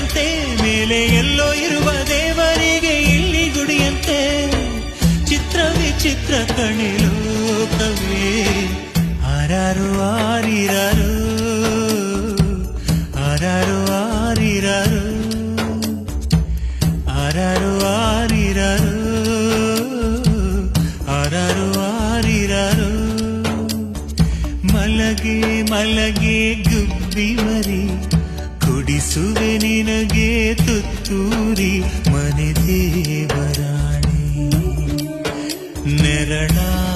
ಗುಡಿಯಂತೆ, ಮೇಲೆ ಎಲ್ಲೋ ಇರುವ ದೇವರಿಗೆ ಇಲ್ಲಿ ಗುಡಿಯಂತೆ. ಚಿತ್ರ ವಿಚಿತ್ರ ಕಣಿಲೋಕವೇ ಆರಾರು ಆರಿರರು ಆರಾರು ಆರಿರರು ಆರಾರು ಆರಿರರು ಆರಾರು ಆರಿರರು ಮಲಗೆ ಮಲಗೆ ಗುಬ್ಬಿ ಮರಿ ಕುಡಿಸುವೆ ನಿನಗೆ ತುತ್ತೂರಿ ಮನೆ ದೇವರಾಣಿ. ನೆರಳಾಗಿ